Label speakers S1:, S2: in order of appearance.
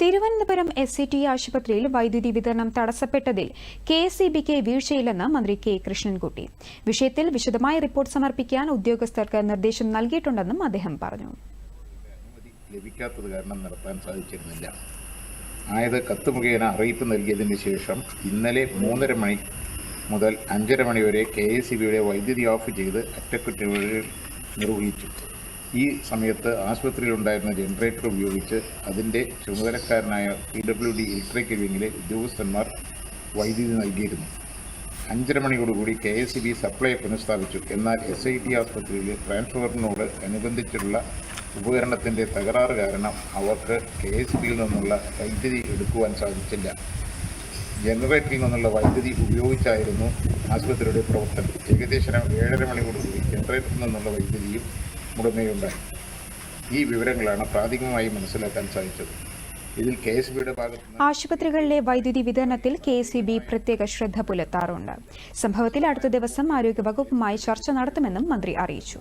S1: Thiruvananthapuram S C T ആശുപത്രിയിൽ വൈദ്യുതി വിതരണം തടസ്സപ്പെട്ടതിൽ കെ എസ് ഇ ബിക്ക് വീഴ്ചയില്ലെന്ന് മന്ത്രി കെ കൃഷ്ണൻകുട്ടി. വിഷയത്തിൽ വിശദമായ റിപ്പോർട്ട് സമർപ്പിക്കാൻ ഉദ്യോഗസ്ഥർക്ക് നിർദ്ദേശം നൽകിയിട്ടുണ്ടെന്നും അദ്ദേഹം പറഞ്ഞു.
S2: ലഭിക്കാത്തത് കാരണം നടത്താൻ സാധിച്ചിരുന്നില്ല. ആയത് കത്ത് മുഖേന അറിയിപ്പ് നൽകിയതിന് ശേഷം ഇന്നലെ മൂന്നര മണി മുതൽ അഞ്ചര മണി വരെ കെ എസ് സി ബിയുടെ വൈദ്യുതി ഓഫ് ചെയ്ത് അറ്റകുറ്റപ്പണികൾ നിർവഹിച്ചു. ഈ സമയത്ത് ആശുപത്രിയിലുണ്ടായിരുന്ന ജനറേറ്റർ ഉപയോഗിച്ച് അതിന്റെ ചുമതലക്കാരനായ പി ഡബ്ല്യു ഡി ഇലക്ട്രിക്കൽ വിങ്ങിലെ ഉദ്യോഗസ്ഥന്മാർ വൈദ്യുതി നൽകിയിരുന്നു. അഞ്ചര മണിയോടുകൂടി K S C B supply പുനഃസ്ഥാപിച്ചു. എന്നാൽ എസ് ഐ ടി ആസ്പത്രിയിലെ ട്രാൻസ്ഫോമറിനോട് അനുബന്ധിച്ചുള്ള ഉപകരണത്തിന്റെ തകരാറ് കാരണം അവർക്ക് കെ എസ് ബിയിൽ നിന്നുള്ള വൈദ്യുതി എടുക്കുവാൻ സാധിച്ചില്ല. ജനറേറ്ററിൽ നിന്നുള്ള വൈദ്യുതി ഉപയോഗിച്ചായിരുന്നു ആശുപത്രിയുടെ പ്രവർത്തനം. ഏകദേശം ഏഴര മണിയോടുകൂടി ജനറേറ്ററിൽ നിന്നുള്ള വൈദ്യുതിയും മുടങ്ങുകയുണ്ടായി ഈ വിവരങ്ങളാണ് പ്രാഥമികമായി മനസ്സിലാക്കാൻ സാധിച്ചത്. ഇതിൽ കെ എസ് ബിയുടെ
S1: ആശുപത്രികളിലെ വൈദ്യുതി വിതരണത്തിൽ കെ എസ് ബി പ്രത്യേക ശ്രദ്ധ പുലർത്താറുണ്ട്. സംഭവത്തിൽ അടുത്ത ദിവസം ആരോഗ്യവകുപ്പുമായി ചർച്ച നടത്തുമെന്നും മന്ത്രി അറിയിച്ചു.